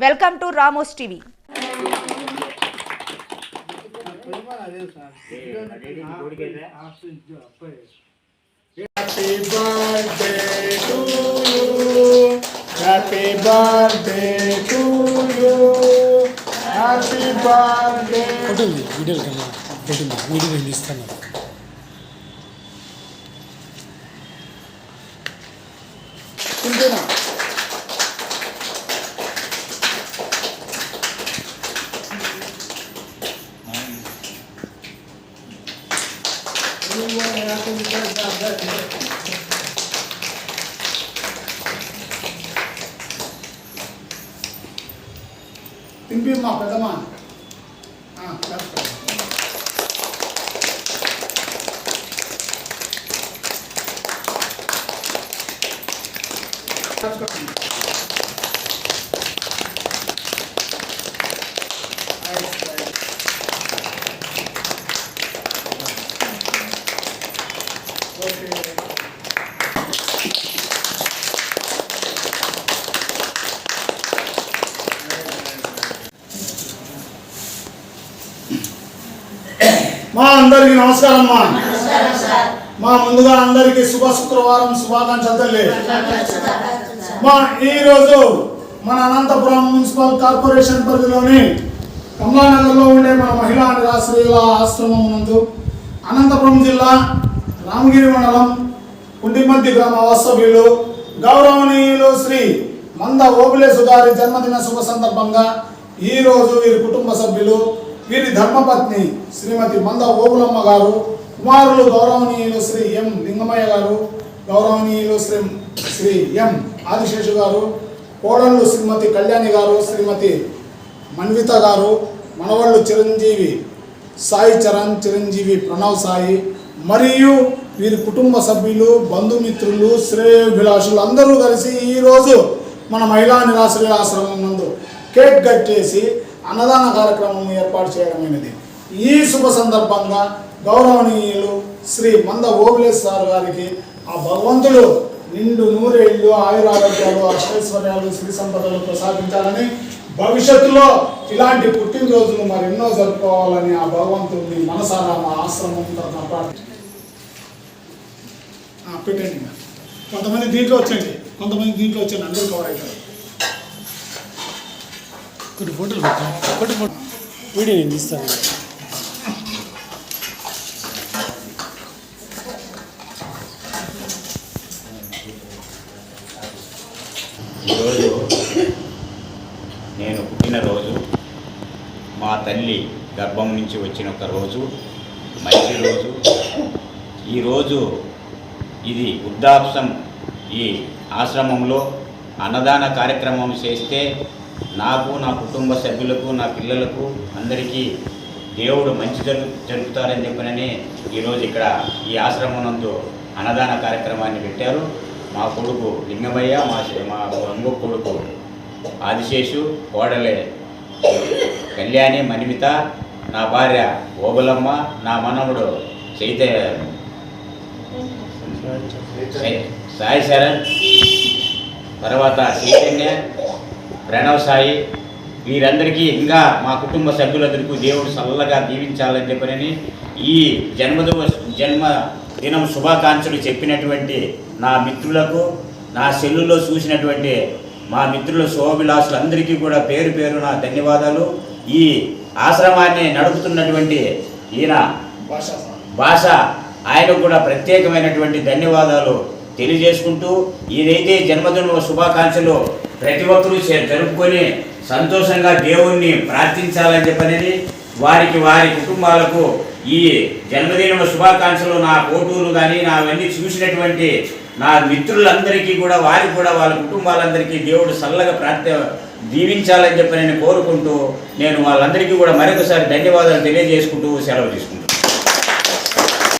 Welcome to Ramos TV Happy birthday to you. Happy birthday to you. Happy birthday. Photo ఉంది వీడియోలు కన్నా photo ఉంది video నేను ఇస్తాను తింపి మా పెద్దమ్మా ఆ, చేస్తా. మా అందరికి నమస్కారం మా. మా ముందుగా అందరికి శుభ శుక్రవారం శుభాకాంక్షలు తల్లి మా ఈరోజు మన అనంతపురం మున్సిపల్ కార్పొరేషన్ పరిధిలోని కమలానగర్లో ఉండే మన మహిళా నిరాశ్రయుల ఆశ్రమం నందు అనంతపురం జిల్లా రామగిరి మండలం కుంటిమద్ది గ్రామ వాస్తవ్యులు గౌరవనీయులు శ్రీ మంద ఓబులేసు గారి జన్మదిన శుభ సందర్భంగా ఈ రోజు వీరి కుటుంబ సభ్యులు వీరి ధర్మపత్ని శ్రీమతి మంద ఓబులమ్మ గారు కుమారులు గౌరవనీయులు శ్రీ ఎం లింగమయ్య గారు గౌరవనీయులు శ్రీ శ్రీ ఎం ఆదిశేషు గారు కోడళ్ళు శ్రీమతి కళ్యాణి గారు శ్రీమతి మన్విత గారు మనవళ్ళు చిరంజీవి సాయి చరణ్ చిరంజీవి ప్రణవ్ సాయి మరియు వీరి కుటుంబ సభ్యులు బంధుమిత్రులు శ్రేయోభిలాషులు అందరూ కలిసి ఈరోజు మన మహిళా నిరాశ్రయ ఆశ్రమం నందు కేక్ కట్ చేసి అన్నదాన కార్యక్రమం ఏర్పాటు చేయడమైనది ఈ శుభ సందర్భంగా గౌరవనీయులు శ్రీ మంద ఓబులేస్ సార్ గారికి ఆ భగవంతుడు నిండు నూరేళ్ళు ఆయురారోగ్యాలు అష్టైశ్వర్యాలు శ్రీ సంపదలు ప్రసాదించాలని భవిష్యత్తులో ఇలాంటి పుట్టినరోజులు మరెన్నో జరుపుకోవాలని ఆ భగవంతుడిని మనసారా మా ఆశ్రమం తరఫున పెట్టండి ఇంకా. కొంతమంది దీంట్లో వచ్చండి కొంతమంది దీంట్లో వచ్చండి అందరూ కవర్ అవుతారు. కొన్ని ఫోటోలు పెట్టాను ఒకటి ఫోటో వీడియో నేను ఇస్తాను ఈరోజు నేను పుట్టినరోజు మా తల్లి గర్భం నుంచి వచ్చిన ఒక రోజు మంచి రోజు. ఈరోజు ఇది వృద్ధాప్సం ఈ ఆశ్రమంలో అన్నదాన కార్యక్రమం చేస్తే నాకు నా కుటుంబ సభ్యులకు నా పిల్లలకు అందరికీ దేవుడు మంచి జరు జరుపుతారని చెప్పిననే ఈరోజు ఇక్కడ ఈ ఆశ్రమం అన్నదాన కార్యక్రమాన్ని పెట్టారు. మా కొడుకు లింగమయ్య మా మా ఇంకో కొడుకు ఆదిశేషు కోడలే కళ్యాణి మణిమిత నా భార్య ఓబులమ్మ నా మనవడు చైతన్య. సాయి శరణ్ తర్వాత చైతన్య ప్రణవ్ సాయి వీరందరికీ ఇంకా మా కుటుంబ సభ్యులందరికీ దేవుడు చల్లగా దీవించాలని చెప్పనని ఈ జన్మదిన జన్మ దినం శుభాకాంక్షలు చెప్పినటువంటి నా మిత్రులకు నా సెల్లులో చూసినటువంటి మా మిత్రుల శోభిలాసులందరికీ కూడా పేరు పేరు నా ధన్యవాదాలు. ఈ ఆశ్రమాన్ని నడుపుతున్నటువంటి ఈయన భాష భాష ఆయనకు కూడా ప్రత్యేకమైనటువంటి ధన్యవాదాలు తెలియజేసుకుంటూ ఏదైతే జన్మదిన శుభాకాంక్షలు ప్రతి ఒక్కరూ జరుపుకొని సంతోషంగా దేవుణ్ణి ప్రార్థించాలని చెప్పనేది వారికి వారి కుటుంబాలకు ఈ జన్మదిన శుభాకాంక్షలు నా ఫోటోలు కానీ నా అవన్నీ చూసినటువంటి నా మిత్రులందరికీ కూడా వారికి కూడా వాళ్ళ కుటుంబాలందరికీ దేవుడు చల్లగా ప్రార్థ దీవించాలని చెప్పి నేను కోరుకుంటూ నేను వాళ్ళందరికీ కూడా మరొకసారి ధన్యవాదాలు తెలియజేసుకుంటూ సెలవు తీసుకుంటాను